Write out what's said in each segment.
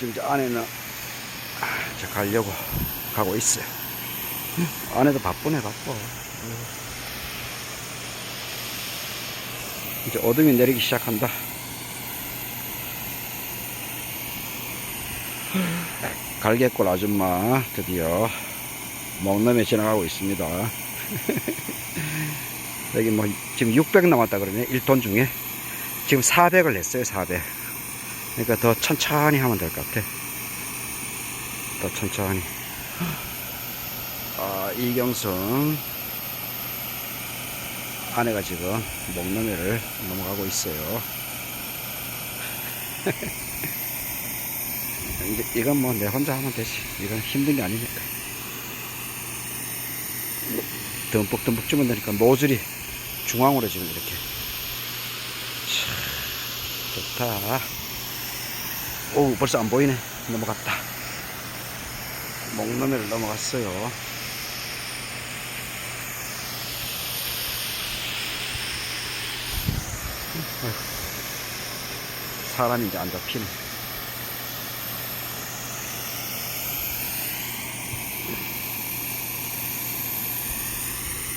지금 저 안에는 저 가려고 가고 있어요. 안에도 바쁘네 바빠. 이제 어둠이 내리기 시작한다. 갈개골 아줌마 드디어 목넘에 지나가고 있습니다. 여기 뭐 지금 600 남았다 그러네 1톤 중에 지금 400을 냈어요 400 그러니까 더 천천히 하면 될 것 같아. 더 천천히. 아 이경선 아내가 지금 목넘이를 넘어가고 있어요. 이건 뭐 내 혼자 하면 되지. 이건 힘든 게 아니니까. 듬뿍듬뿍 주면 되니까 노즐이 중앙으로 지금 이렇게. 참, 좋다 오 벌써 안 보이네. 넘어갔다. 목너매를 넘어갔어요. 사람이 이제 안 잡히네.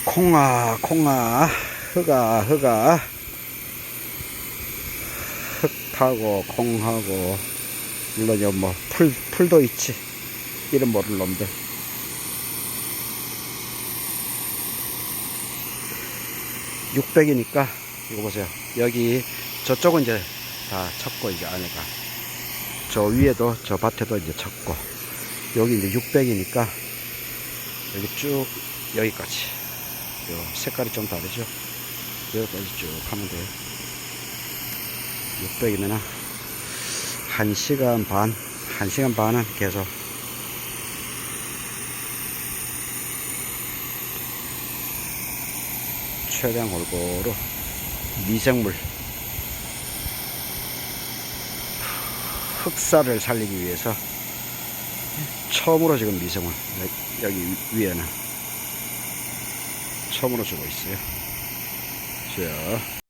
콩아 콩아 흑아 흑아. 흑하고 콩하고 물론 여기 뭐 풀 풀도 있지. 이름 모를 놈들. (600이니까) 이거 보세요. 여기 저쪽은 이제 다 쳤고 이제 안에가. 저 위에도 저 밭에도 이제 쳤고. 여기 이제 (600이니까) 여기 쭉 여기까지. 요 색깔이 좀 다르죠? 여기까지 쭉 하면 돼요. 600이면 1시간 반 1시간 반은 계속 최대한 골고루 미생물 흑사를 살리기 위해서 처음으로 지금 미생물 여기 위에는 처음으로 주고 있어요. 자,